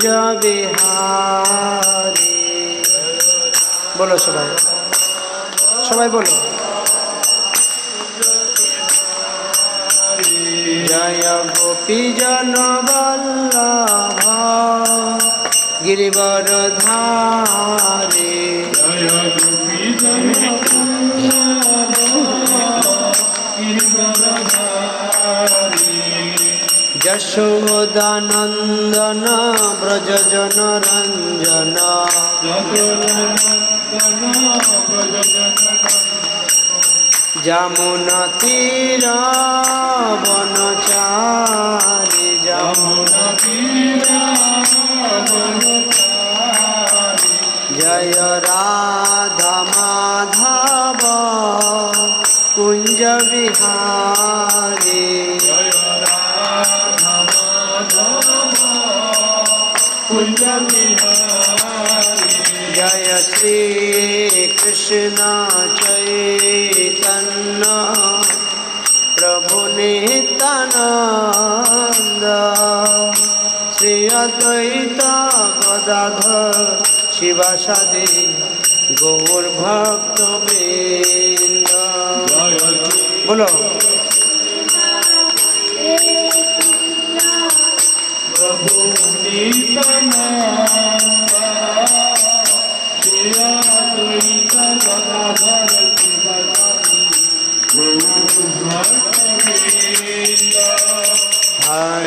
কুঞ্জ বিহারে বলো সবাই। সবাই বলো। জয় গোপী জন বল্লভ গিরিবর ধারে যশোদানন্দন ব্রজজন রঞ্জন যমুনা তীর বনচারি যমুনা জয় রাধা মাধব কুঞ্জ বিহারী জয় শ্রী কৃষ্ণ চৈতন্য প্রভু নিত্যানন্দ শ্রী অদ্বৈত গদাধর শিবাসাদি গৌর ভক্ত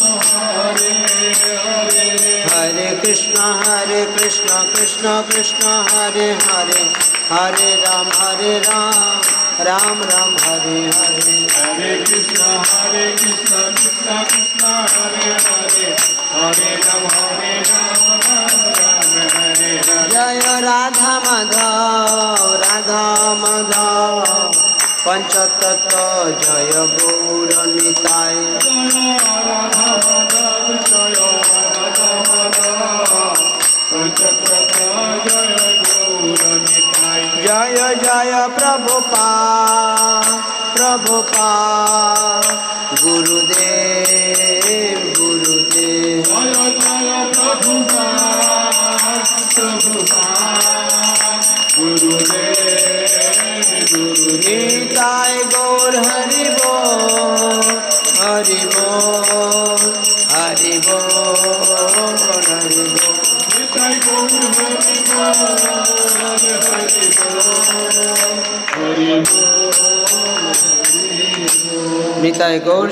রাম হরে হরে হরে কৃষ্ণ হরে কৃষ্ণ কৃষ্ণ কৃষ্ণ হরে হরে হরে রাম হরে রাম রাম রাম হরে হরে হরে কৃষ্ণ হরে কৃষ্ণ কৃষ্ণ কৃষ্ণ হরে হরে হরে রাম হরে রাম রাম রাম হরে হরে জয় রাধা মাধব রাধা মাধব জয় জয় প্রভুপা প্রভুপা গুরুদেব গুরুদেব। জয় জয় প্রভু প্রভু গুরুদেব নিতাই গৌর হরিব হরিব হরিব হরিব। নিতাই গৌর হরি হরি নিতাই গৌর